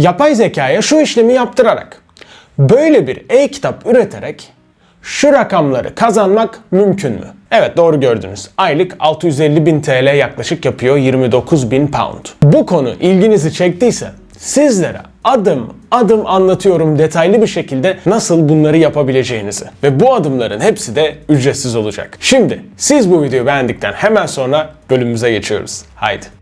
Yapay zekaya şu işlemi yaptırarak böyle bir e-kitap üreterek şu rakamları kazanmak mümkün mü? Evet doğru gördünüz. Aylık 650 bin TL yaklaşık yapıyor 29 bin pound. Bu konu ilginizi çektiyse sizlere adım adım anlatıyorum detaylı bir şekilde nasıl bunları yapabileceğinizi. Ve bu adımların hepsi de ücretsiz olacak. Şimdi siz bu videoyu beğendikten hemen sonra bölümümüze geçiyoruz. Haydi.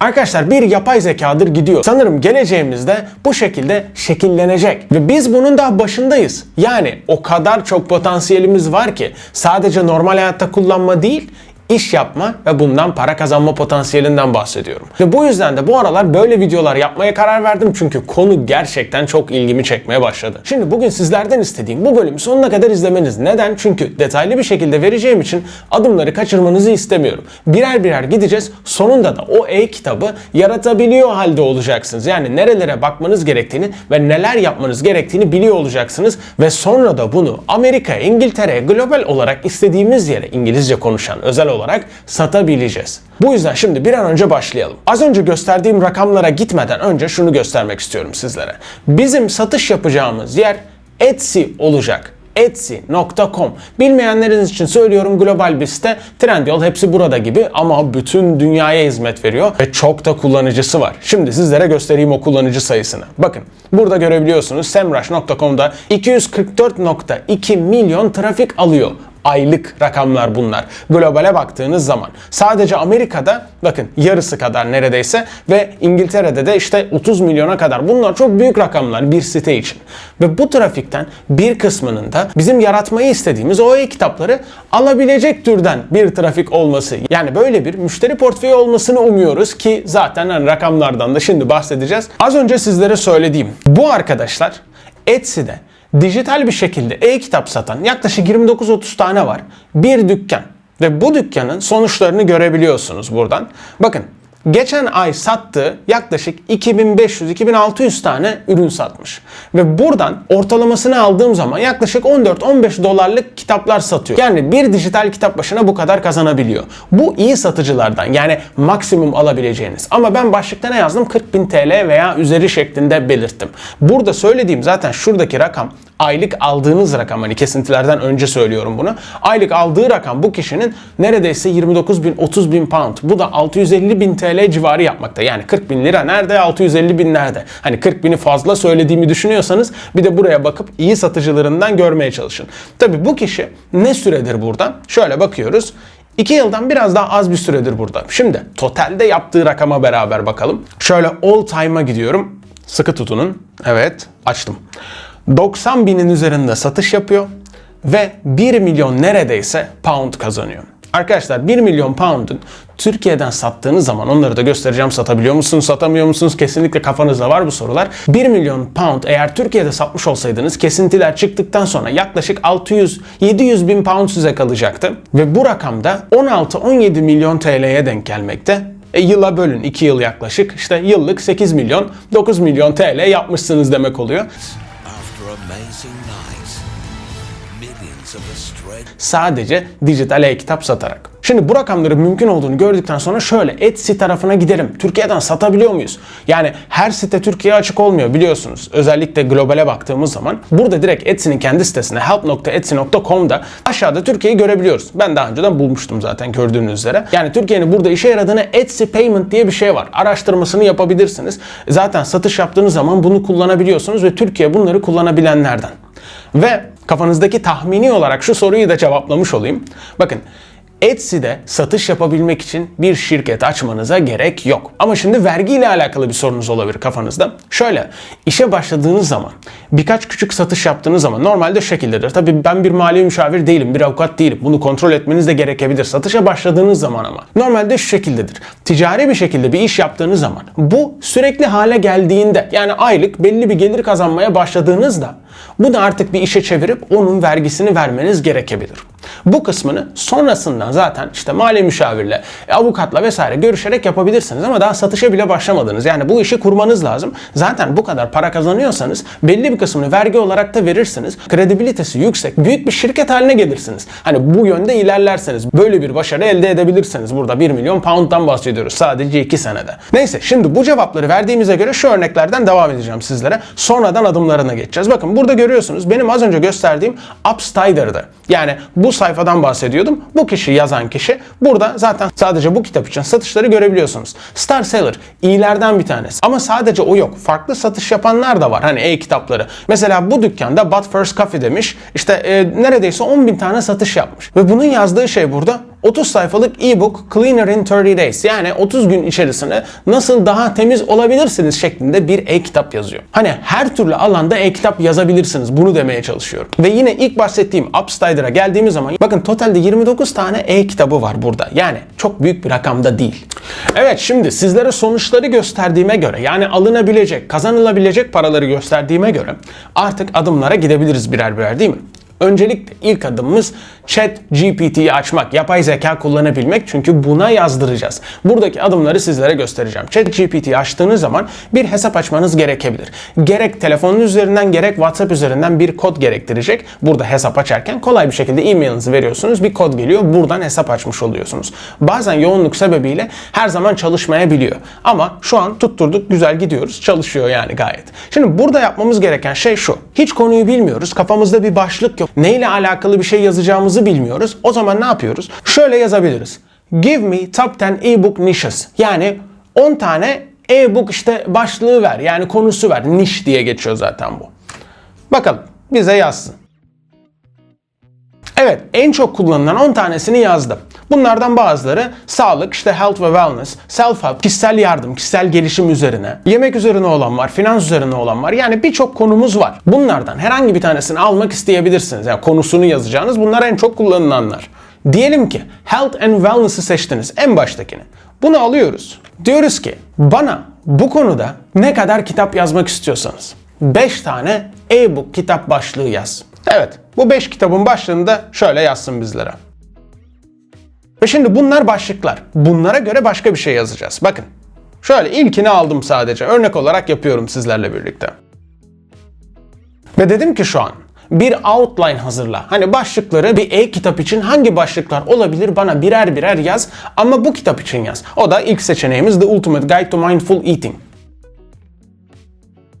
Arkadaşlar bir yapay zekadır gidiyor. Sanırım geleceğimizde bu şekilde şekillenecek. Ve biz bunun daha başındayız. Yani o kadar çok potansiyelimiz var ki sadece normal hayatta kullanma değil, iş yapma ve bundan para kazanma potansiyelinden bahsediyorum. Ve bu yüzden de bu aralar böyle videolar yapmaya karar verdim çünkü konu gerçekten çok ilgimi çekmeye başladı. Şimdi bugün sizlerden istediğim bu bölümü sonuna kadar izlemeniz. Neden? Çünkü detaylı bir şekilde vereceğim için adımları kaçırmanızı istemiyorum. Birer birer gideceğiz. Sonunda da o e-kitabı yaratabiliyor halde olacaksınız. Yani nerelere bakmanız gerektiğini ve neler yapmanız gerektiğini biliyor olacaksınız ve sonra da bunu Amerika, İngiltere, global olarak istediğimiz yere İngilizce konuşan özel olarak satabileceğiz. Bu yüzden şimdi bir an önce başlayalım. Az önce gösterdiğim rakamlara gitmeden önce şunu göstermek istiyorum sizlere. Bizim satış yapacağımız yer Etsy olacak etsy.com. Bilmeyenleriniz için söylüyorum global bir site. Trendyol hepsi burada gibi ama bütün dünyaya hizmet veriyor ve çok da kullanıcısı var. Şimdi sizlere göstereyim o kullanıcı sayısını. Bakın burada görebiliyorsunuz semrush.com'da 244.2 milyon trafik alıyor aylık rakamlar bunlar. Globale baktığınız zaman sadece Amerika'da bakın yarısı kadar neredeyse ve İngiltere'de de işte 30 milyona kadar. Bunlar çok büyük rakamlar bir site için. Ve bu trafikten bir kısmının da bizim yaratmayı istediğimiz o e-kitapları alabilecek türden bir trafik olması. Yani böyle bir müşteri portföyü olmasını umuyoruz ki zaten hani rakamlardan da şimdi bahsedeceğiz. Az önce sizlere söylediğim bu arkadaşlar Etsy'de dijital bir şekilde e-kitap satan yaklaşık 29-30 tane var. Bir dükkan ve bu dükkanın sonuçlarını görebiliyorsunuz buradan. Bakın geçen ay sattığı yaklaşık 2500-2600 tane ürün satmış. Ve buradan ortalamasını aldığım zaman yaklaşık 14-15 dolarlık kitaplar satıyor. Yani bir dijital kitap başına bu kadar kazanabiliyor. Bu iyi satıcılardan yani maksimum alabileceğiniz. Ama ben başlıkta ne yazdım? 40.000 TL veya üzeri şeklinde belirttim. Burada söylediğim zaten şuradaki rakam aylık aldığınız rakam hani kesintilerden önce söylüyorum bunu. Aylık aldığı rakam bu kişinin neredeyse 29 bin 30 bin pound. Bu da 650 bin TL civarı yapmakta. Yani 40 bin lira nerede 650 bin nerede? Hani 40 bini fazla söylediğimi düşünüyorsanız bir de buraya bakıp iyi satıcılarından görmeye çalışın. Tabi bu kişi ne süredir burada? Şöyle bakıyoruz. 2 yıldan biraz daha az bir süredir burada. Şimdi totalde yaptığı rakama beraber bakalım. Şöyle all time'a gidiyorum. Sıkı tutunun. Evet açtım. 90 binin üzerinde satış yapıyor ve 1 milyon neredeyse pound kazanıyor. Arkadaşlar 1 milyon pound'un Türkiye'den sattığınız zaman onları da göstereceğim satabiliyor musunuz satamıyor musunuz kesinlikle kafanızda var bu sorular. 1 milyon pound eğer Türkiye'de satmış olsaydınız kesintiler çıktıktan sonra yaklaşık 600-700 bin pound size kalacaktı. Ve bu rakamda 16-17 milyon TL'ye denk gelmekte. E, yıla bölün 2 yıl yaklaşık işte yıllık 8 milyon 9 milyon TL yapmışsınız demek oluyor. Sadece dijital e-kitap satarak. Şimdi bu rakamların mümkün olduğunu gördükten sonra şöyle Etsy tarafına giderim. Türkiye'den satabiliyor muyuz? Yani her site Türkiye'ye açık olmuyor biliyorsunuz. Özellikle globale baktığımız zaman. Burada direkt Etsy'nin kendi sitesine help.etsy.com'da aşağıda Türkiye'yi görebiliyoruz. Ben daha önceden bulmuştum zaten gördüğünüz üzere. Yani Türkiye'nin burada işe yaradığını Etsy Payment diye bir şey var. Araştırmasını yapabilirsiniz. Zaten satış yaptığınız zaman bunu kullanabiliyorsunuz ve Türkiye bunları kullanabilenlerden. Ve kafanızdaki tahmini olarak şu soruyu da cevaplamış olayım. Bakın Etsy'de satış yapabilmek için bir şirket açmanıza gerek yok. Ama şimdi vergiyle alakalı bir sorunuz olabilir kafanızda. Şöyle, işe başladığınız zaman, birkaç küçük satış yaptığınız zaman normalde şu şekildedir. Tabii ben bir mali müşavir değilim, bir avukat değilim. Bunu kontrol etmeniz de gerekebilir. Satışa başladığınız zaman ama. Normalde şu şekildedir. Ticari bir şekilde bir iş yaptığınız zaman, bu sürekli hale geldiğinde, yani aylık belli bir gelir kazanmaya başladığınızda bunu artık bir işe çevirip onun vergisini vermeniz gerekebilir. Bu kısmını sonrasından zaten işte mali müşavirle, avukatla vesaire görüşerek yapabilirsiniz ama daha satışa bile başlamadınız. Yani bu işi kurmanız lazım. Zaten bu kadar para kazanıyorsanız belli bir kısmını vergi olarak da verirsiniz. Kredibilitesi yüksek, büyük bir şirket haline gelirsiniz. Hani bu yönde ilerlerseniz böyle bir başarı elde edebilirsiniz. Burada 1 milyon pound'dan bahsediyoruz sadece 2 senede. Neyse şimdi bu cevapları verdiğimize göre şu örneklerden devam edeceğim sizlere. Sonradan adımlarına geçeceğiz. Bakın burada görüyorsunuz benim az önce gösterdiğim Upstider'dı. Yani bu sayfadan bahsediyordum. Bu kişi yazan kişi burada zaten sadece bu kitap için satışları görebiliyorsunuz. Star Seller iyilerden bir tanesi. Ama sadece o yok. Farklı satış yapanlar da var. Hani e-kitapları. Mesela bu dükkanda But First Coffee demiş. İşte e, neredeyse 10 bin tane satış yapmış. Ve bunun yazdığı şey burada 30 sayfalık e-book Cleaner in 30 Days. Yani 30 gün içerisinde nasıl daha temiz olabilirsiniz şeklinde bir e-kitap yazıyor. Hani her türlü alanda e-kitap yazabilirsiniz. Bunu demeye çalışıyorum. Ve yine ilk bahsettiğim Upstider'a geldiğimiz zaman bakın totalde 29 tane e-kitabı var burada. Yani çok büyük bir rakamda değil. Evet şimdi sizlere sonuçları gösterdiğime göre yani alınabilecek, kazanılabilecek paraları gösterdiğime göre artık adımlara gidebiliriz birer birer değil mi? Öncelikle ilk adımımız Chat GPT'yi açmak, yapay zeka kullanabilmek çünkü buna yazdıracağız. Buradaki adımları sizlere göstereceğim. Chat GPT'yi açtığınız zaman bir hesap açmanız gerekebilir. Gerek telefonun üzerinden gerek WhatsApp üzerinden bir kod gerektirecek. Burada hesap açarken kolay bir şekilde e-mailinizi veriyorsunuz. Bir kod geliyor. Buradan hesap açmış oluyorsunuz. Bazen yoğunluk sebebiyle her zaman çalışmayabiliyor. Ama şu an tutturduk güzel gidiyoruz. Çalışıyor yani gayet. Şimdi burada yapmamız gereken şey şu. Hiç konuyu bilmiyoruz. Kafamızda bir başlık yok. Neyle alakalı bir şey yazacağımızı bilmiyoruz. O zaman ne yapıyoruz? Şöyle yazabiliriz. Give me top 10 ebook niches. Yani 10 tane e-book işte başlığı ver. Yani konusu ver. Niş diye geçiyor zaten bu. Bakalım bize yazsın. En çok kullanılan 10 tanesini yazdım. Bunlardan bazıları sağlık, işte health ve wellness, self-help, kişisel yardım, kişisel gelişim üzerine, yemek üzerine olan var, finans üzerine olan var. Yani birçok konumuz var. Bunlardan herhangi bir tanesini almak isteyebilirsiniz. Yani konusunu yazacağınız bunlar en çok kullanılanlar. Diyelim ki health and wellness'ı seçtiniz en baştakini. Bunu alıyoruz. Diyoruz ki bana bu konuda ne kadar kitap yazmak istiyorsanız 5 tane e-book kitap başlığı yaz. Evet, bu 5 kitabın başlığını da şöyle yazsın bizlere. Ve şimdi bunlar başlıklar. Bunlara göre başka bir şey yazacağız. Bakın. Şöyle ilkini aldım sadece. Örnek olarak yapıyorum sizlerle birlikte. Ve dedim ki şu an bir outline hazırla. Hani başlıkları bir e-kitap için hangi başlıklar olabilir bana birer birer yaz ama bu kitap için yaz. O da ilk seçeneğimiz The Ultimate Guide to Mindful Eating.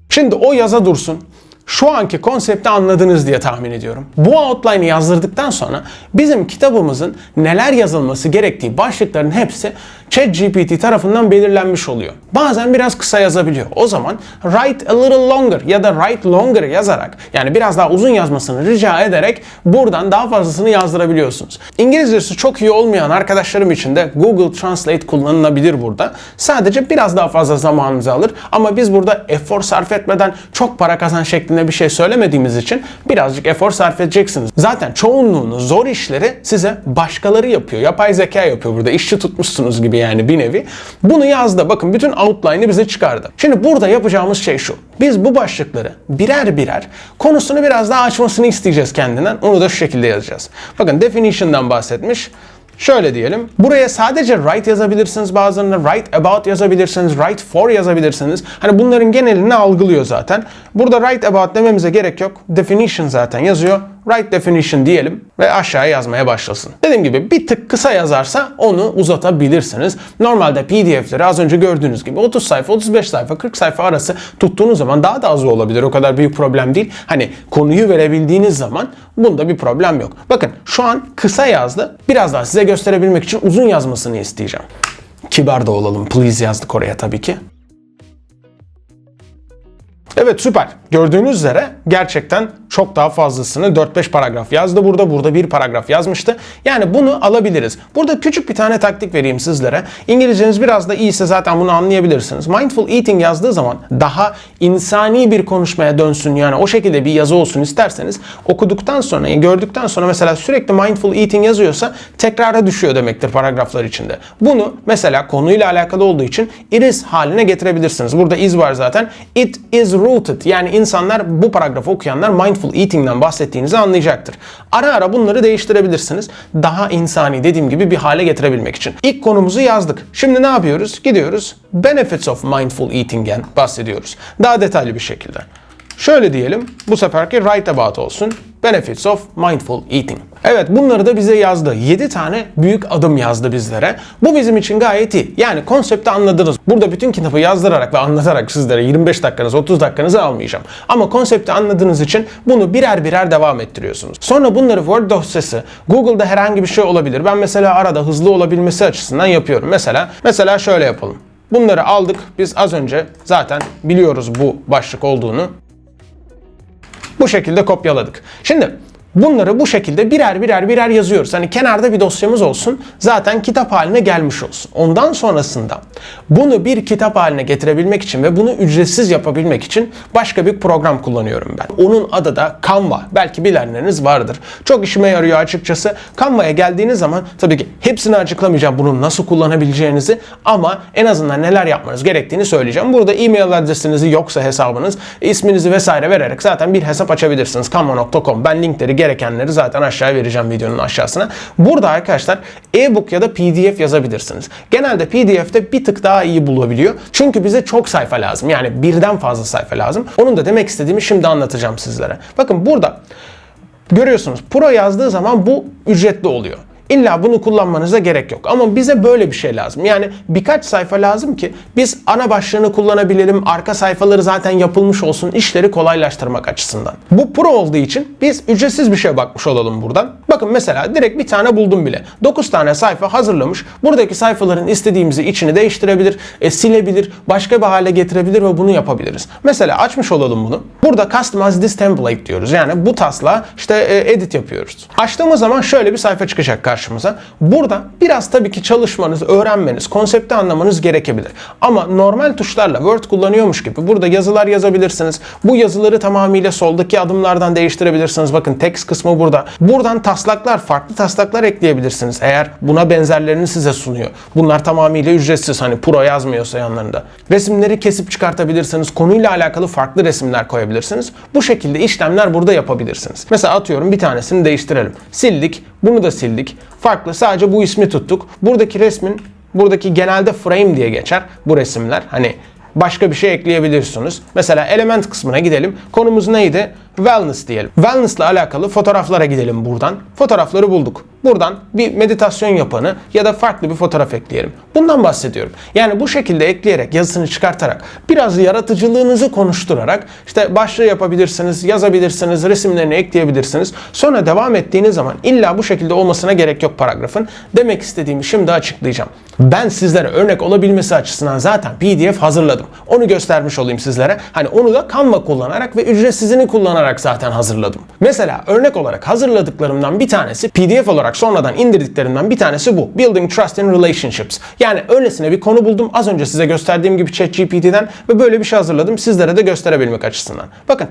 Şimdi o yaza dursun. Şu anki konsepti anladınız diye tahmin ediyorum. Bu outline'ı yazdırdıktan sonra bizim kitabımızın neler yazılması gerektiği başlıkların hepsi ChatGPT tarafından belirlenmiş oluyor. Bazen biraz kısa yazabiliyor. O zaman write a little longer ya da write longer yazarak yani biraz daha uzun yazmasını rica ederek buradan daha fazlasını yazdırabiliyorsunuz. İngilizcesi çok iyi olmayan arkadaşlarım için de Google Translate kullanılabilir burada. Sadece biraz daha fazla zamanınızı alır ama biz burada efor sarf etmeden çok para kazan şeklinde bir şey söylemediğimiz için birazcık efor sarf edeceksiniz. Zaten çoğunluğunu zor işleri size başkaları yapıyor. Yapay zeka yapıyor burada. İşçi tutmuşsunuz gibi yani bir nevi. Bunu yazdı. Bakın bütün outline'ı bize çıkardı. Şimdi burada yapacağımız şey şu. Biz bu başlıkları birer birer konusunu biraz daha açmasını isteyeceğiz kendinden. Onu da şu şekilde yazacağız. Bakın definition'dan bahsetmiş. Şöyle diyelim. Buraya sadece write yazabilirsiniz bazılarında. Write about yazabilirsiniz. Write for yazabilirsiniz. Hani bunların genelini algılıyor zaten. Burada write about dememize gerek yok. Definition zaten yazıyor. Write definition diyelim ve aşağıya yazmaya başlasın. Dediğim gibi bir tık kısa yazarsa onu uzatabilirsiniz. Normalde PDF'leri az önce gördüğünüz gibi 30 sayfa, 35 sayfa, 40 sayfa arası tuttuğunuz zaman daha da az olabilir. O kadar büyük problem değil. Hani konuyu verebildiğiniz zaman bunda bir problem yok. Bakın şu an kısa yazdı. Biraz daha size gösterebilmek için uzun yazmasını isteyeceğim. Kibar da olalım. Please yazdık oraya tabii ki. Evet süper. Gördüğünüz üzere gerçekten çok daha fazlasını 4-5 paragraf yazdı burada. Burada bir paragraf yazmıştı. Yani bunu alabiliriz. Burada küçük bir tane taktik vereyim sizlere. İngilizceniz biraz da iyiyse zaten bunu anlayabilirsiniz. Mindful eating yazdığı zaman daha insani bir konuşmaya dönsün yani o şekilde bir yazı olsun isterseniz okuduktan sonra, gördükten sonra mesela sürekli mindful eating yazıyorsa tekrara düşüyor demektir paragraflar içinde. Bunu mesela konuyla alakalı olduğu için it is haline getirebilirsiniz. Burada is var zaten. It is rooted yani insanlar bu paragrafı okuyanlar mindful eating'den bahsettiğinizi anlayacaktır. Ara ara bunları değiştirebilirsiniz. Daha insani dediğim gibi bir hale getirebilmek için. İlk konumuzu yazdık. Şimdi ne yapıyoruz? Gidiyoruz. Benefits of mindful eating'den bahsediyoruz. Daha detaylı bir şekilde. Şöyle diyelim. Bu seferki write about olsun. Benefits of mindful eating. Evet bunları da bize yazdı. 7 tane büyük adım yazdı bizlere. Bu bizim için gayet iyi. Yani konsepti anladınız. Burada bütün kitabı yazdırarak ve anlatarak sizlere 25 dakikanız 30 dakikanızı almayacağım. Ama konsepti anladığınız için bunu birer birer devam ettiriyorsunuz. Sonra bunları Word dosyası Google'da herhangi bir şey olabilir. Ben mesela arada hızlı olabilmesi açısından yapıyorum. Mesela mesela şöyle yapalım. Bunları aldık. Biz az önce zaten biliyoruz bu başlık olduğunu. Bu şekilde kopyaladık. Şimdi bunları bu şekilde birer birer birer yazıyoruz. Hani kenarda bir dosyamız olsun. Zaten kitap haline gelmiş olsun. Ondan sonrasında bunu bir kitap haline getirebilmek için ve bunu ücretsiz yapabilmek için başka bir program kullanıyorum ben. Onun adı da Canva. Belki bilenleriniz vardır. Çok işime yarıyor açıkçası. Canva'ya geldiğiniz zaman tabii ki hepsini açıklamayacağım bunu nasıl kullanabileceğinizi ama en azından neler yapmanız gerektiğini söyleyeceğim. Burada e-mail adresinizi yoksa hesabınız, isminizi vesaire vererek zaten bir hesap açabilirsiniz. Canva.com. Ben linkleri gerekenleri zaten aşağıya vereceğim videonun aşağısına. Burada arkadaşlar e-book ya da PDF yazabilirsiniz. Genelde PDF'de bir tık daha iyi bulabiliyor. Çünkü bize çok sayfa lazım. Yani birden fazla sayfa lazım. Onun da demek istediğimi şimdi anlatacağım sizlere. Bakın burada görüyorsunuz Pro yazdığı zaman bu ücretli oluyor. İlla bunu kullanmanıza gerek yok. Ama bize böyle bir şey lazım. Yani birkaç sayfa lazım ki biz ana başlığını kullanabilelim. Arka sayfaları zaten yapılmış olsun. işleri kolaylaştırmak açısından. Bu pro olduğu için biz ücretsiz bir şeye bakmış olalım buradan. Bakın mesela direkt bir tane buldum bile. 9 tane sayfa hazırlamış. Buradaki sayfaların istediğimizi içini değiştirebilir, e, silebilir, başka bir hale getirebilir ve bunu yapabiliriz. Mesela açmış olalım bunu. Burada customize this template diyoruz. Yani bu taslağa işte e, edit yapıyoruz. Açtığımız zaman şöyle bir sayfa çıkacak. Burada biraz tabii ki çalışmanız, öğrenmeniz, konsepti anlamanız gerekebilir. Ama normal tuşlarla Word kullanıyormuş gibi burada yazılar yazabilirsiniz. Bu yazıları tamamıyla soldaki adımlardan değiştirebilirsiniz. Bakın text kısmı burada. Buradan taslaklar, farklı taslaklar ekleyebilirsiniz. Eğer buna benzerlerini size sunuyor. Bunlar tamamıyla ücretsiz. Hani pro yazmıyorsa yanlarında. Resimleri kesip çıkartabilirsiniz. Konuyla alakalı farklı resimler koyabilirsiniz. Bu şekilde işlemler burada yapabilirsiniz. Mesela atıyorum bir tanesini değiştirelim. Sildik. Bunu da sildik. Farklı sadece bu ismi tuttuk. Buradaki resmin buradaki genelde frame diye geçer bu resimler. Hani başka bir şey ekleyebilirsiniz. Mesela element kısmına gidelim. Konumuz neydi? Wellness diyelim. Wellness ile alakalı fotoğraflara gidelim buradan. Fotoğrafları bulduk. Buradan bir meditasyon yapanı ya da farklı bir fotoğraf ekleyelim. Bundan bahsediyorum. Yani bu şekilde ekleyerek, yazısını çıkartarak, biraz yaratıcılığınızı konuşturarak işte başlığı yapabilirsiniz, yazabilirsiniz, resimlerini ekleyebilirsiniz. Sonra devam ettiğiniz zaman illa bu şekilde olmasına gerek yok paragrafın. Demek istediğimi şimdi açıklayacağım. Ben sizlere örnek olabilmesi açısından zaten PDF hazırladım. Onu göstermiş olayım sizlere. Hani onu da Canva kullanarak ve ücretsizini kullanarak zaten hazırladım. Mesela örnek olarak hazırladıklarımdan bir tanesi PDF olarak sonradan indirdiklerimden bir tanesi bu. Building Trust in Relationships. Yani öylesine bir konu buldum. Az önce size gösterdiğim gibi ChatGPT'den ve böyle bir şey hazırladım. Sizlere de gösterebilmek açısından. Bakın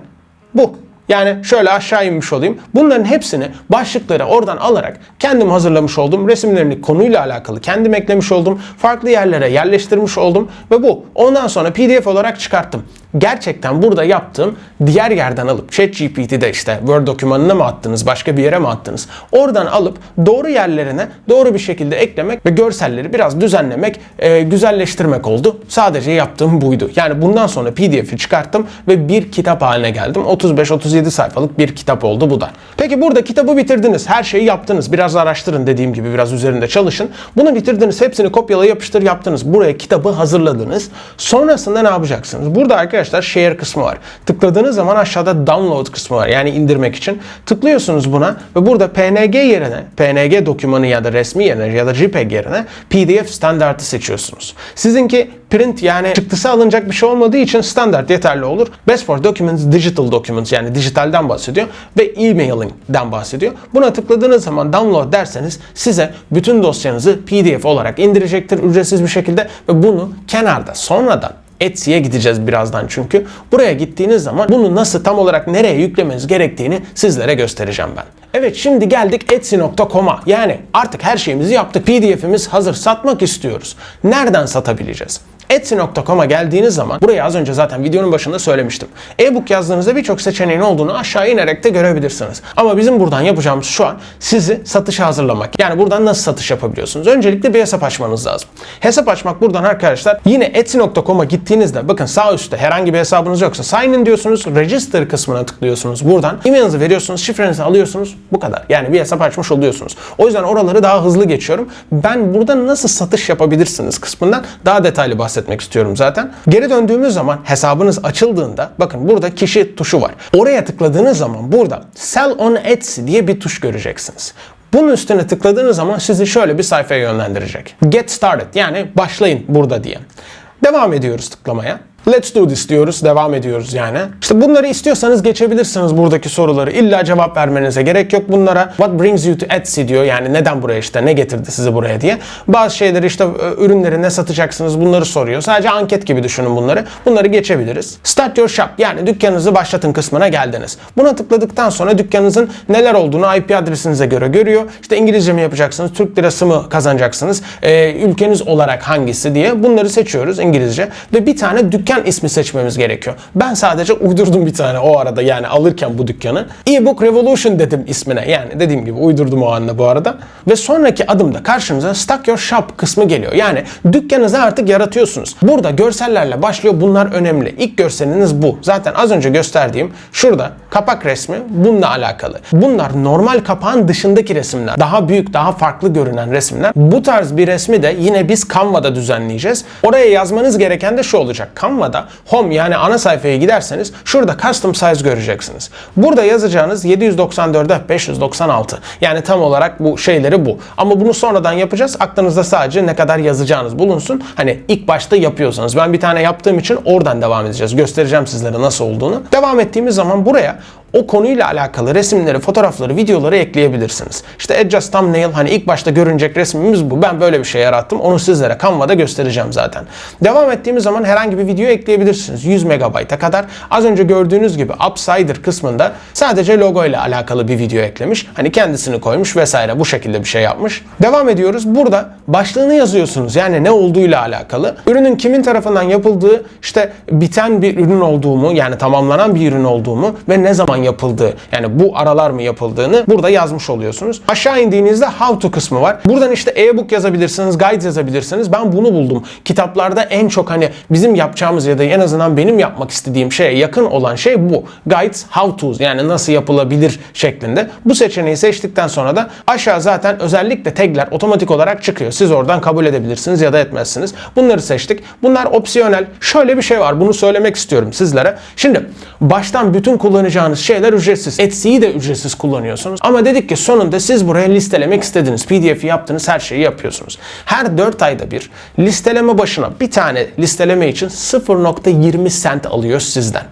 bu. Yani şöyle aşağı inmiş olayım. Bunların hepsini başlıkları oradan alarak kendim hazırlamış oldum. Resimlerini konuyla alakalı kendim eklemiş oldum. Farklı yerlere yerleştirmiş oldum ve bu. Ondan sonra PDF olarak çıkarttım. Gerçekten burada yaptığım diğer yerden alıp ChatGPT'de işte Word dokümanına mı attınız, başka bir yere mi attınız? Oradan alıp doğru yerlerine doğru bir şekilde eklemek ve görselleri biraz düzenlemek, e, güzelleştirmek oldu. Sadece yaptığım buydu. Yani bundan sonra PDF'i çıkarttım ve bir kitap haline geldim. 35-37 sayfalık bir kitap oldu bu da. Peki burada kitabı bitirdiniz. Her şeyi yaptınız. Biraz araştırın dediğim gibi biraz üzerinde çalışın. Bunu bitirdiniz. Hepsini kopyala yapıştır yaptınız. Buraya kitabı hazırladınız. Sonrasında ne yapacaksınız? Burada arkadaşlar share kısmı var. Tıkladığınız zaman aşağıda download kısmı var. Yani indirmek için. Tıklıyorsunuz buna ve burada PNG yerine, PNG dokümanı ya da resmi yerine ya da JPEG yerine PDF standartı seçiyorsunuz. Sizinki print yani çıktısı alınacak bir şey olmadığı için standart yeterli olur. Best for Documents Digital Documents yani dijitalden bahsediyor ve e-mailing'den bahsediyor. Buna tıkladığınız zaman download derseniz size bütün dosyanızı PDF olarak indirecektir ücretsiz bir şekilde ve bunu kenarda sonradan Etsy'ye gideceğiz birazdan çünkü. Buraya gittiğiniz zaman bunu nasıl tam olarak nereye yüklemeniz gerektiğini sizlere göstereceğim ben. Evet şimdi geldik etsy.com'a. Yani artık her şeyimizi yaptık. PDF'imiz hazır. Satmak istiyoruz. Nereden satabileceğiz? Etsy.com'a geldiğiniz zaman buraya az önce zaten videonun başında söylemiştim. E-book yazdığınızda birçok seçeneğin olduğunu aşağı inerek de görebilirsiniz. Ama bizim buradan yapacağımız şu an sizi satışa hazırlamak. Yani buradan nasıl satış yapabiliyorsunuz? Öncelikle bir hesap açmanız lazım. Hesap açmak buradan arkadaşlar yine Etsy.com'a gittiğinizde bakın sağ üstte herhangi bir hesabınız yoksa sign in diyorsunuz. Register kısmına tıklıyorsunuz. Buradan e-mailinizi veriyorsunuz. Şifrenizi alıyorsunuz. Bu kadar. Yani bir hesap açmış oluyorsunuz. O yüzden oraları daha hızlı geçiyorum. Ben burada nasıl satış yapabilirsiniz kısmından daha detaylı bahsetmek istiyorum zaten. Geri döndüğümüz zaman hesabınız açıldığında bakın burada kişi tuşu var. Oraya tıkladığınız zaman burada Sell on Etsy diye bir tuş göreceksiniz. Bunun üstüne tıkladığınız zaman sizi şöyle bir sayfaya yönlendirecek. Get started yani başlayın burada diye. Devam ediyoruz tıklamaya. Let's do this diyoruz. Devam ediyoruz yani. İşte bunları istiyorsanız geçebilirsiniz buradaki soruları. İlla cevap vermenize gerek yok bunlara. What brings you to Etsy diyor. Yani neden buraya işte ne getirdi sizi buraya diye. Bazı şeyleri işte e, ürünleri ne satacaksınız bunları soruyor. Sadece anket gibi düşünün bunları. Bunları geçebiliriz. Start your shop yani dükkanınızı başlatın kısmına geldiniz. Buna tıkladıktan sonra dükkanınızın neler olduğunu IP adresinize göre görüyor. İşte İngilizce mi yapacaksınız, Türk lirası mı kazanacaksınız, e, ülkeniz olarak hangisi diye bunları seçiyoruz İngilizce. Ve bir tane dükkan ismi seçmemiz gerekiyor. Ben sadece uydurdum bir tane o arada yani alırken bu dükkanı. Ebook Revolution dedim ismine. Yani dediğim gibi uydurdum o anda bu arada. Ve sonraki adımda karşınıza Stock Your Shop kısmı geliyor. Yani dükkanınızı artık yaratıyorsunuz. Burada görsellerle başlıyor. Bunlar önemli. İlk görseliniz bu. Zaten az önce gösterdiğim şurada kapak resmi bununla alakalı. Bunlar normal kapağın dışındaki resimler. Daha büyük, daha farklı görünen resimler. Bu tarz bir resmi de yine biz Canva'da düzenleyeceğiz. Oraya yazmanız gereken de şu olacak. Canva'da home yani ana sayfaya giderseniz şurada custom size göreceksiniz. Burada yazacağınız 794'e 596. Yani tam olarak bu şeyleri bu. Ama bunu sonradan yapacağız. Aklınızda sadece ne kadar yazacağınız bulunsun. Hani ilk başta yapıyorsanız. Ben bir tane yaptığım için oradan devam edeceğiz. Göstereceğim sizlere nasıl olduğunu. Devam ettiğimiz zaman buraya o konuyla alakalı resimleri, fotoğrafları, videoları ekleyebilirsiniz. İşte Adjust Thumbnail hani ilk başta görünecek resmimiz bu. Ben böyle bir şey yarattım. Onu sizlere Canva'da göstereceğim zaten. Devam ettiğimiz zaman herhangi bir video ekleyebilirsiniz. 100 MB'a kadar. Az önce gördüğünüz gibi Upsider kısmında sadece logo ile alakalı bir video eklemiş. Hani kendisini koymuş vesaire bu şekilde bir şey yapmış. Devam ediyoruz. Burada başlığını yazıyorsunuz. Yani ne olduğuyla alakalı. Ürünün kimin tarafından yapıldığı, işte biten bir ürün olduğumu yani tamamlanan bir ürün olduğumu ve ne zaman yapıldığı yani bu aralar mı yapıldığını burada yazmış oluyorsunuz. Aşağı indiğinizde how to kısmı var. Buradan işte e-book yazabilirsiniz, guide yazabilirsiniz. Ben bunu buldum. Kitaplarda en çok hani bizim yapacağımız ya da en azından benim yapmak istediğim şeye yakın olan şey bu. Guides, how to's yani nasıl yapılabilir şeklinde. Bu seçeneği seçtikten sonra da aşağı zaten özellikle tagler otomatik olarak çıkıyor. Siz oradan kabul edebilirsiniz ya da etmezsiniz. Bunları seçtik. Bunlar opsiyonel. Şöyle bir şey var. Bunu söylemek istiyorum sizlere. Şimdi baştan bütün kullanacağınız şeyler ücretsiz. Etsy'yi de ücretsiz kullanıyorsunuz. Ama dedik ki sonunda siz buraya listelemek istediniz. PDF'i yaptınız, her şeyi yapıyorsunuz. Her 4 ayda bir listeleme başına bir tane listeleme için 0.20 cent alıyor sizden.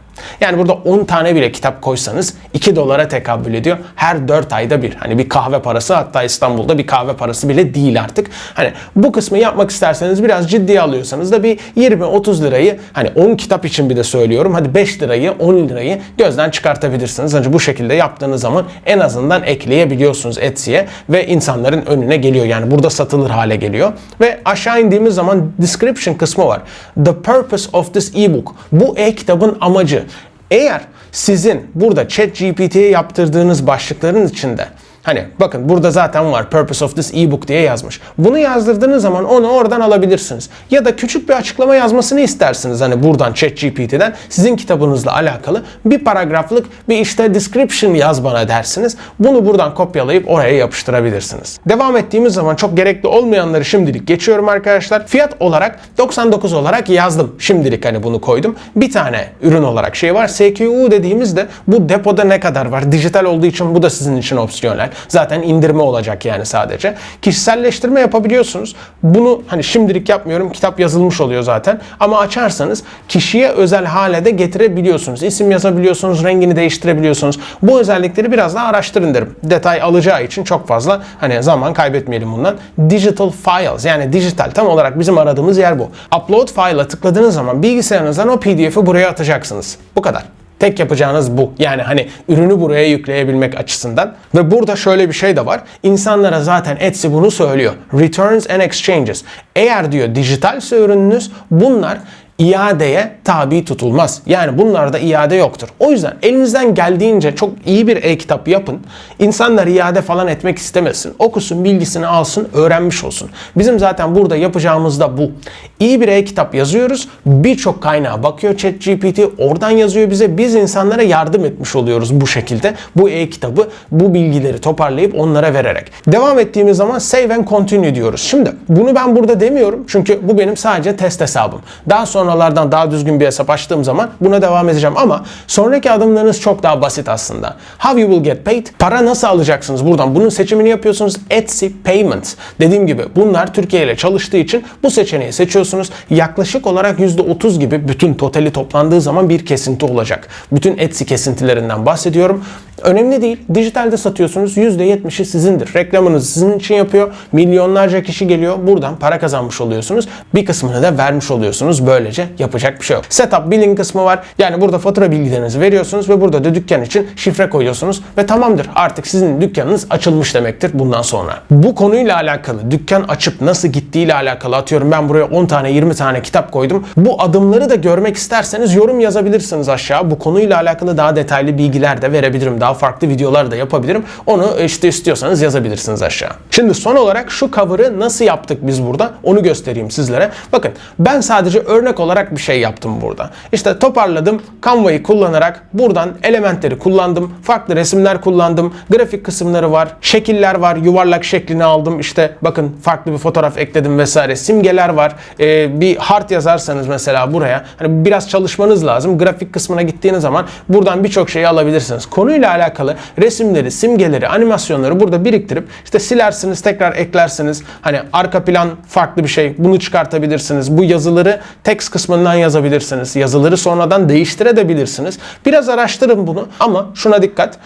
Yani burada 10 tane bile kitap koysanız 2 dolara tekabül ediyor. Her 4 ayda bir. Hani bir kahve parası hatta İstanbul'da bir kahve parası bile değil artık. Hani bu kısmı yapmak isterseniz biraz ciddiye alıyorsanız da bir 20-30 lirayı hani 10 kitap için bir de söylüyorum. Hadi 5 lirayı 10 lirayı gözden çıkartabilirsiniz. Ancak bu şekilde yaptığınız zaman en azından ekleyebiliyorsunuz Etsy'ye ve insanların önüne geliyor. Yani burada satılır hale geliyor. Ve aşağı indiğimiz zaman description kısmı var. The purpose of this ebook. Bu e-kitabın amacı. Eğer sizin burada ChatGPT'ye yaptırdığınız başlıkların içinde Hani bakın burada zaten var Purpose of this ebook diye yazmış. Bunu yazdırdığınız zaman onu oradan alabilirsiniz. Ya da küçük bir açıklama yazmasını istersiniz hani buradan ChatGPT'den sizin kitabınızla alakalı bir paragraflık bir işte description yaz bana dersiniz. Bunu buradan kopyalayıp oraya yapıştırabilirsiniz. Devam ettiğimiz zaman çok gerekli olmayanları şimdilik geçiyorum arkadaşlar. Fiyat olarak 99 olarak yazdım. Şimdilik hani bunu koydum. Bir tane ürün olarak şey var. SKU dediğimizde bu depoda ne kadar var? Dijital olduğu için bu da sizin için opsiyonel. Zaten indirme olacak yani sadece. Kişiselleştirme yapabiliyorsunuz. Bunu hani şimdilik yapmıyorum. Kitap yazılmış oluyor zaten. Ama açarsanız kişiye özel hale de getirebiliyorsunuz. İsim yazabiliyorsunuz, rengini değiştirebiliyorsunuz. Bu özellikleri biraz daha araştırın derim. Detay alacağı için çok fazla hani zaman kaybetmeyelim bundan. Digital files yani dijital tam olarak bizim aradığımız yer bu. Upload file'a tıkladığınız zaman bilgisayarınızdan o pdf'i buraya atacaksınız. Bu kadar. Tek yapacağınız bu. Yani hani ürünü buraya yükleyebilmek açısından. Ve burada şöyle bir şey de var. İnsanlara zaten Etsy bunu söylüyor. Returns and exchanges. Eğer diyor dijitalse ürününüz bunlar iadeye tabi tutulmaz. Yani bunlarda iade yoktur. O yüzden elinizden geldiğince çok iyi bir e-kitap yapın. İnsanlar iade falan etmek istemesin. Okusun, bilgisini alsın, öğrenmiş olsun. Bizim zaten burada yapacağımız da bu. İyi bir e-kitap yazıyoruz. Birçok kaynağa bakıyor ChatGPT. Oradan yazıyor bize. Biz insanlara yardım etmiş oluyoruz bu şekilde. Bu e-kitabı, bu bilgileri toparlayıp onlara vererek. Devam ettiğimiz zaman save and continue diyoruz. Şimdi bunu ben burada demiyorum. Çünkü bu benim sadece test hesabım. Daha sonralardan daha düzgün bir hesap açtığım zaman buna devam edeceğim. Ama sonraki adımlarınız çok daha basit aslında. How you will get paid? Para nasıl alacaksınız buradan? Bunun seçimini yapıyorsunuz. Etsy Payments. Dediğim gibi bunlar Türkiye ile çalıştığı için bu seçeneği seçiyorsunuz. Yaklaşık olarak %30 gibi bütün totali toplandığı zaman bir kesinti olacak. Bütün Etsy kesintilerinden bahsediyorum. Önemli değil. Dijitalde satıyorsunuz. %70'i sizindir. Reklamınızı sizin için yapıyor. Milyonlarca kişi geliyor. Buradan para kazanmış oluyorsunuz. Bir kısmını da vermiş oluyorsunuz. Böylece yapacak bir şey yok. Setup billing kısmı var. Yani burada fatura bilgilerinizi veriyorsunuz ve burada da dükkan için şifre koyuyorsunuz ve tamamdır. Artık sizin dükkanınız açılmış demektir bundan sonra. Bu konuyla alakalı dükkan açıp nasıl gittiğiyle alakalı atıyorum ben buraya 10 tane 20 tane kitap koydum. Bu adımları da görmek isterseniz yorum yazabilirsiniz aşağı. Bu konuyla alakalı daha detaylı bilgiler de verebilirim. Daha farklı videolar da yapabilirim. Onu işte istiyorsanız yazabilirsiniz aşağı. Şimdi son olarak şu cover'ı nasıl yaptık biz burada onu göstereyim sizlere. Bakın ben sadece örnek olarak bir şey yaptım burada. İşte toparladım. Canva'yı kullanarak buradan elementleri kullandım. Farklı resimler kullandım. Grafik kısımları var. Şekiller var. Yuvarlak şeklini aldım. İşte bakın farklı bir fotoğraf ekledim vesaire. Simgeler var. Ee, bir harf yazarsanız mesela buraya hani biraz çalışmanız lazım. Grafik kısmına gittiğiniz zaman buradan birçok şeyi alabilirsiniz. Konuyla alakalı resimleri, simgeleri, animasyonları burada biriktirip işte silersiniz, tekrar eklersiniz. Hani arka plan farklı bir şey. Bunu çıkartabilirsiniz. Bu yazıları text kısmından yazabilirsiniz. Yazıları sonradan değiştirebilirsiniz. Biraz araştırın bunu ama şuna dikkat.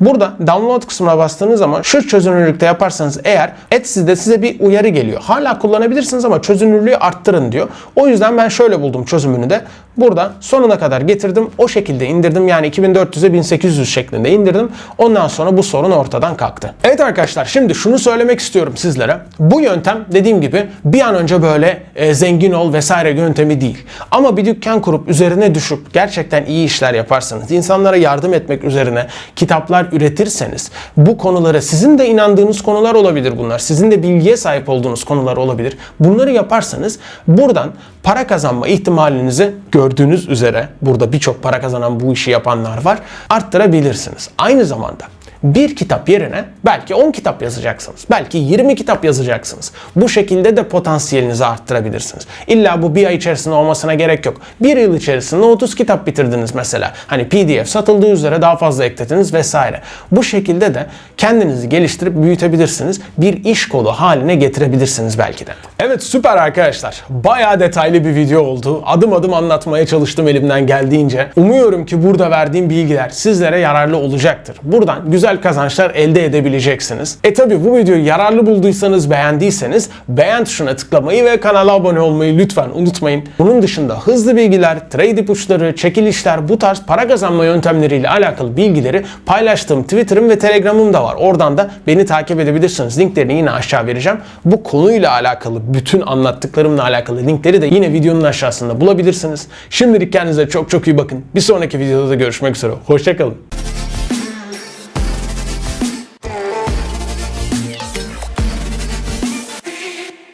Burada download kısmına bastığınız zaman şu çözünürlükte yaparsanız eğer Etsy'de size bir uyarı geliyor. Hala kullanabilirsiniz ama çözünürlüğü arttırın diyor. O yüzden ben şöyle buldum çözümünü de. Burada sonuna kadar getirdim. O şekilde indirdim. Yani 2400'e 1800 şeklinde indirdim. Ondan sonra bu sorun ortadan kalktı. Evet arkadaşlar şimdi şunu söylemek istiyorum sizlere. Bu yöntem dediğim gibi bir an önce böyle e, zengin ol vesaire yöntemi değil. Ama bir dükkan kurup üzerine düşüp gerçekten iyi işler yaparsanız, insanlara yardım etmek üzerine kitaplar üretirseniz bu konulara sizin de inandığınız konular olabilir bunlar. Sizin de bilgiye sahip olduğunuz konular olabilir. Bunları yaparsanız buradan para kazanma ihtimalinizi gördüğünüz üzere burada birçok para kazanan bu işi yapanlar var. Arttırabilirsiniz. Aynı zamanda bir kitap yerine belki 10 kitap yazacaksınız. Belki 20 kitap yazacaksınız. Bu şekilde de potansiyelinizi arttırabilirsiniz. İlla bu bir ay içerisinde olmasına gerek yok. Bir yıl içerisinde 30 kitap bitirdiniz mesela. Hani PDF satıldığı üzere daha fazla eklediniz vesaire. Bu şekilde de kendinizi geliştirip büyütebilirsiniz. Bir iş kolu haline getirebilirsiniz belki de. Evet süper arkadaşlar. Bayağı detaylı bir video oldu. Adım adım anlatmaya çalıştım elimden geldiğince. Umuyorum ki burada verdiğim bilgiler sizlere yararlı olacaktır. Buradan güzel kazançlar elde edebileceksiniz. E tabi bu videoyu yararlı bulduysanız, beğendiyseniz beğen tuşuna tıklamayı ve kanala abone olmayı lütfen unutmayın. Bunun dışında hızlı bilgiler, trade ipuçları, çekilişler, bu tarz para kazanma yöntemleriyle alakalı bilgileri paylaştığım Twitter'ım ve Telegram'ım da var. Oradan da beni takip edebilirsiniz. Linklerini yine aşağı vereceğim. Bu konuyla alakalı, bütün anlattıklarımla alakalı linkleri de yine videonun aşağısında bulabilirsiniz. Şimdilik kendinize çok çok iyi bakın. Bir sonraki videoda da görüşmek üzere. Hoşçakalın.